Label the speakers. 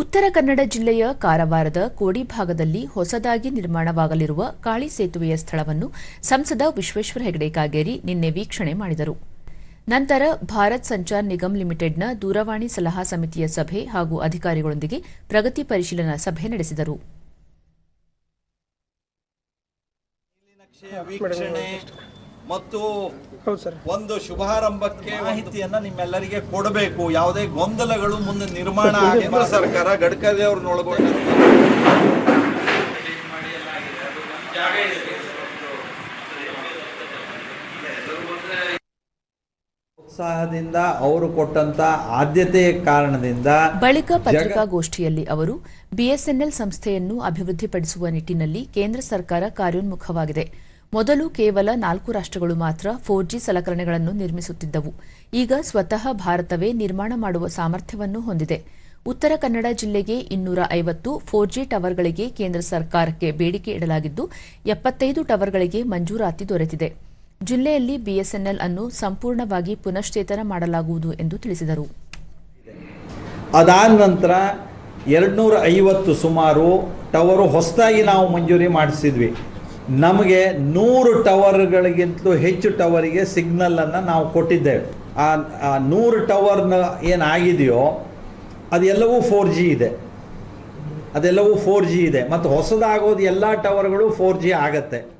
Speaker 1: ಉತ್ತರ ಕನ್ನಡ ಜಿಲ್ಲೆಯ ಕಾರವಾರದ ಕೋಡಿ ಭಾಗದಲ್ಲಿ ಹೊಸದಾಗಿ ನಿರ್ಮಾಣವಾಗಲಿರುವ ಕಾಳಿ ಸೇತುವೆಯ ಸ್ಥಳವನ್ನು ಸಂಸದ ವಿಶ್ವೇಶ್ವರ ಹೆಗಡೆ ಕಾಗೇರಿ ನಿನ್ನೆ ವೀಕ್ಷಣೆ ಮಾಡಿದರು. ನಂತರ ಭಾರತ್ ಸಂಚಾರ್ ನಿಗಮ್ ಲಿಮಿಟೆಡ್ನ ದೂರವಾಣಿ ಸಲಹಾ ಸಮಿತಿಯ ಸಭೆ ಹಾಗೂ ಅಧಿಕಾರಿಗಳೊಂದಿಗೆ ಪ್ರಗತಿ ಪರಿಶೀಲನಾ ಸಭೆ ನಡೆಸಿದರು.
Speaker 2: ವೀಕ್ಷಣೆ ಮತ್ತು
Speaker 3: ಹೌದು ಸರ್.
Speaker 2: ಒಂದು ಶುಭಾರಂಭಕ್ಕೆ ಮಾಹಿತಿಯನ್ನ ನಿಮ್ಮೆಲ್ಲರಿಗೆ ಕೊಡಬೇಕು. ಯಾವುದೇ ಗೊಂದಲಗಳು ಮುಂದೆ ನಿರ್ಮಾಣ ಕೇಂದ್ರ ಸರ್ಕಾರ ಗಡ್ಕರಿ ಅವ್ರನ್ನ ಒಳಗೊಂಡ ಉತ್ಸಾಹದಿಂದ ಅವರು ಕೊಟ್ಟಂತ ಆದ್ಯತೆಯ ಕಾರಣದಿಂದ
Speaker 1: ಬಳಿಕ ಪತ್ರಿಕಾಗೋಷ್ಠಿಯಲ್ಲಿ ಅವರು ಬಿಎಸ್ಎನ್ಎಲ್ ಸಂಸ್ಥೆಯನ್ನು ಅಭಿವೃದ್ಧಿಪಡಿಸುವ ನಿಟ್ಟಿನಲ್ಲಿ ಕೇಂದ್ರ ಸರ್ಕಾರ ಕಾರ್ಯೋನ್ಮುಖವಾಗಿದೆ. ಮೊದಲು ಕೇವಲ ನಾಲ್ಕು ರಾಷ್ಟ್ರಗಳು ಮಾತ್ರ ಫೋರ್ ಜಿ ಸಲಕರಣೆಗಳನ್ನು ನಿರ್ಮಿಸುತ್ತಿದ್ದವು. ಈಗ ಸ್ವತಃ ಭಾರತವೇ ನಿರ್ಮಾಣ ಮಾಡುವ ಸಾಮರ್ಥ್ಯವನ್ನು ಹೊಂದಿದೆ. ಉತ್ತರ ಕನ್ನಡ ಜಿಲ್ಲೆಗೆ ಇನ್ನೂರ ಐವತ್ತು ಫೋರ್ ಜಿ ಟವರ್ಗಳಿಗೆ ಕೇಂದ್ರ ಸರ್ಕಾರಕ್ಕೆ ಬೇಡಿಕೆ ಇಡಲಾಗಿದ್ದು, ಎಪ್ಪತ್ತೈದು ಟವರ್ಗಳಿಗೆ ಮಂಜೂರಾತಿ ದೊರೆತಿದೆ. ಜಿಲ್ಲೆಯಲ್ಲಿ ಬಿಎಸ್ಎನ್ಎಲ್ ಅನ್ನು ಸಂಪೂರ್ಣವಾಗಿ ಪುನಶ್ಚೇತನ ಮಾಡಲಾಗುವುದು ಎಂದು ತಿಳಿಸಿದರು.
Speaker 2: ಅದಾದ ನಂತರ ಐವತ್ತು ಸುಮಾರು ಟವರು ಹೊಸದಾಗಿ ನಾವು ಮಂಜೂರಿ ಮಾಡಿಸಿದ್ವಿ. ನಮಗೆ ನೂರು ಟವರ್ಗಳಿಗಿಂತಲೂ ಹೆಚ್ಚು ಟವರಿಗೆ ಸಿಗ್ನಲನ್ನು ನಾವು ಕೊಟ್ಟಿದ್ದೇವೆ. ಆ ನೂರು ಟವರ್ನ ಏನಾಗಿದೆಯೋ ಅದೆಲ್ಲವೂ ಫೋರ್ ಜಿ ಇದೆ. ಅದೆಲ್ಲವೂ ಫೋರ್ ಜಿ ಇದೆ. ಮತ್ತು ಹೊಸದಾಗೋದು ಎಲ್ಲ ಟವರ್ಗಳು ಫೋರ್ ಜಿ ಆಗತ್ತೆ.